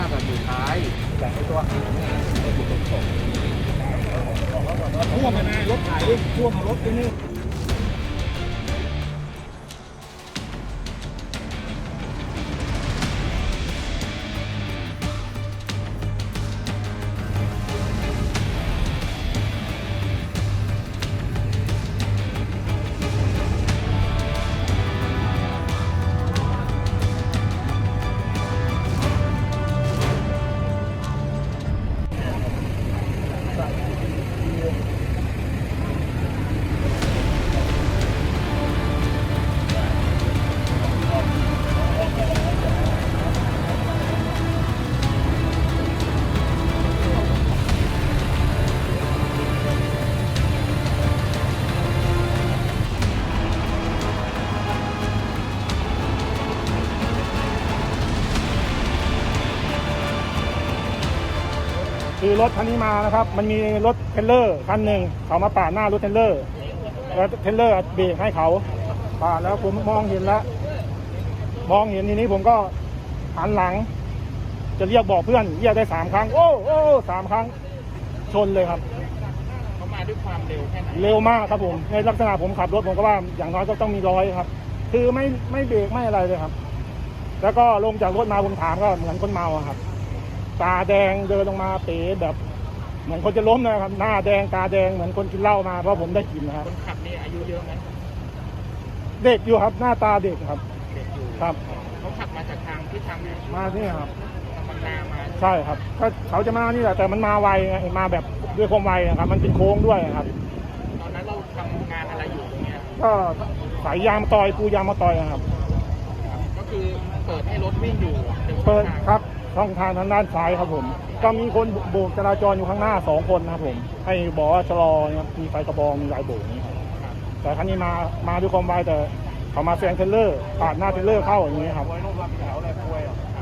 าแบบสุดท้ายแต่ไอตัวหางเนี่ยมันอยู่ตรงๆท่วมมานารถไถท่วมมารถไปนี่ คือรถคันนี้มานะครับ มันมีรถเทรลเลอร์คันหนึ่งเขามาปาดหน้ารถเทรลเลอร์แล้วเทรลเลอร์เบรกให้เขาปาดแล้วผมมองเห็นแล้ว มองเห็นทีนี้ผมก็หันหลัง จะเรียกบอกเพื่อนเรียกได้สามครั้ง โอ้โอ้สามครั้ง ชนเลยครับเขามาด้วยความเร็วแค่ไหนเร็วมากครับผม ในลักษณะผมขับรถผมก็ว่าอย่างน้อยก็ต้องมีร้อยครับ คือไม่ไม่เบรกไม่อะไรเลยครับ แล้วก็ลงจากรถมาผมถามก็เหมือนคนเมาอะครับ ตาแดงเดินลงมาเป๋แบบ เหมือนคนจะล้มนะครับ หน้าแดงตาแดงเหมือนคนกินเหล้ามาเพราะผมได้กลินนะครับคนขับนี่อายุเยอะไหมเด็กอยู่ครับ หน้าตาเด็กครับ เด็กอยู่ครับ เขาขับมาจากทางที่ทางมานี่ครับ ทางบางนามาใช่ครับก็เขาจะมานี่แหละแต่มันมาไวไงมาแบบด้วยความไวนะครับ มันเป็นโค้งด้วยนะครับ ตอนนั้นเราทำงานอะไรอยู่ตรงเนี้ยก็สายยางมะตอยปูยางมะตอยนะครับ ก็คือเปิดให้รถวิ่งอยู่ต็มเปิดทางครับ ช่องทางทางด้านซ้ายครับผม ก็มีคนโบกจราจรอยู่ข้างหน้าสองคนนะครับผม ให้บอกว่าชะลอนะครับมีไฟกระบองมีลายโบกนี่ครับครับแต่ครั้นี้มามาด้วยความไวแต่เขามาแซงเทรลเลอร์ปาดหน้าเทรลเลอร์เข้าอย่างนี้ครับ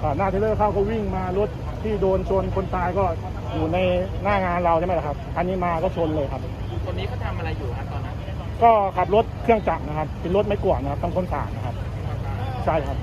ปาดหน้าเทรลเลอร์เข้าก็วิ่งมารถที่โดนชนคนตายก็อยู่ในหน้างานเราใช่ไหมล่ะครับคันนี้มาก็ชนเลยครับ คนนี้เขาทำอะไรอยู่ครับตอนนั้น ก็ขับรถเครื่องจักรนะครับ เป็นรถไม่กวาดนะครับต้องคนสาดนะครับ ใช่ครับ